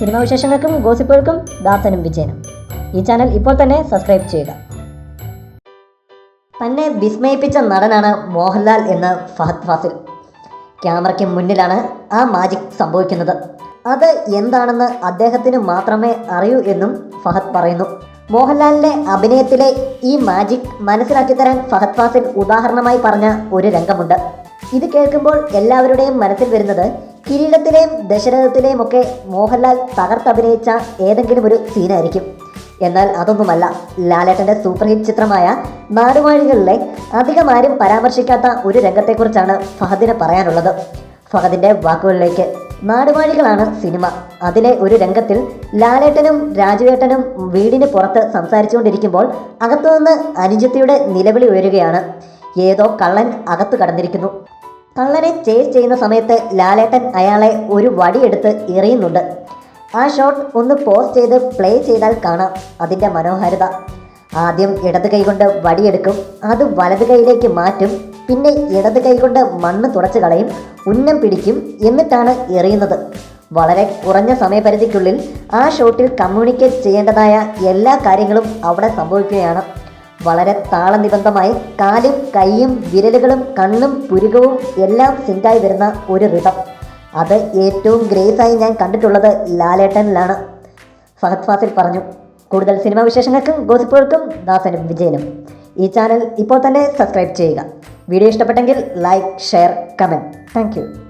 Cinema വിശേഷങ്ങൾക്കും ഗോസിപ്പുകൾക്കും ദാസനും വിജയനും. ഈ channel ഇപ്പോൾ തന്നെ സബ്സ്ക്രൈബ് ചെയ്യുക. തന്നെ വിസ്മയിപ്പിച്ച നടനാണ് മോഹൻലാൽ എന്ന് ഫഹദ് ഫാസിൽ. ക്യാമറയ്ക്ക് മുന്നിലാണ് ആ മാജിക് സംഭവിക്കുന്നത്. അത് എന്താണെന്ന് അദ്ദേഹത്തിന് മാത്രമേ അറിയൂ എന്നും ഫഹദ് പറയുന്നു. മോഹൻലാലിന്റെ അഭിനയത്തിലെ ഈ മാജിക് മനസ്സിലാക്കി തരാൻ ഫഹദ് ഫാസിൽ ഉദാഹരണമായി പറഞ്ഞ ഒരു രംഗമുണ്ട്. ഇത് കേൾക്കുമ്പോൾ എല്ലാവരുടെയും മനസ്സിൽ വരുന്നത് കിരീടത്തിലെയും ദശരഥത്തിലെയും ഒക്കെ മോഹൻലാൽ തകർത്തഭിനയിച്ച ഏതെങ്കിലും ഒരു സീനായിരിക്കും. എന്നാൽ അതൊന്നുമല്ല ലാലേട്ടന്റെ സൂപ്പർ ഹിറ്റ് ചിത്രമായ നാടുവാഴികളിലെ അധികം ആരും പരാമർശിക്കാത്ത ഒരു രംഗത്തെക്കുറിച്ചാണ് ഫഹദിന് പറയാനുള്ളത്. ഫഹദിന്റെ വാക്കുകളിലേക്ക് നാടുവാഴികളാണ് സിനിമ. അതിലെ ഒരു രംഗത്തിൽ ലാലേട്ടനും രാജുവേട്ടനും വീടിന് പുറത്ത് സംസാരിച്ചുകൊണ്ടിരിക്കുമ്പോൾ അകത്തുനിന്ന് അനുജത്തിയുടെ നിലവിളി ഉയരുകയാണ്. ഏതോ കള്ളൻ അകത്തു കടന്നിരിക്കുന്നു. കള്ളനെ ചേസ് ചെയ്യുന്ന സമയത്ത് ലാലേട്ടൻ അയാളെ ഒരു വടിയെടുത്ത് എറിയുന്നുണ്ട്. ആ ഷോട്ട് ഒന്ന് പോസ് ചെയ്ത് പ്ലേ ചെയ്താൽ കാണാം അതിന്റെ മനോഹാരിത. ആദ്യം ഇടത് കൈകൊണ്ട് വടിയെടുക്കും അത് വലത് കൈയിലേക്ക് മാറ്റും പിന്നെ ഇടത് കൈകൊണ്ട് മണ്ണ് തുടച്ച് കളയും ഉന്നം പിടിക്കും എന്നിട്ടാണ് എറിയുന്നത്. വളരെ കുറഞ്ഞ സമയപരിധിക്കുള്ളിൽ ആ ഷോട്ടിൽ കമ്മ്യൂണിക്കേറ്റ് ചെയ്യേണ്ടതായ എല്ലാ കാര്യങ്ങളും അവിടെ സംഭവിക്കുകയാണ്. വളരെ താളനിബന്ധമായി കാലും കൈയും വിരലുകളും കണ്ണും പുരുകവും എല്ലാം സിങ്കായി വരുന്ന ഒരു റിതം അത് ഏറ്റവും ഗ്രേസായി ഞാൻ കണ്ടിട്ടുള്ളത് ലാലേട്ടനിലാണ്. ഫഹദ് ഫാസിൽ പറഞ്ഞു. കൂടുതൽ സിനിമാ വിശേഷങ്ങൾക്കും ഗോസിപ്പുകൾക്കും ദാസനും വിജയനും. ഈ ചാനൽ ഇപ്പോൾ തന്നെ സബ്സ്ക്രൈബ് ചെയ്യുക. വീഡിയോ ഇഷ്ടപ്പെട്ടെങ്കിൽ ലൈക്ക് ഷെയർ കമന്റ്. താങ്ക്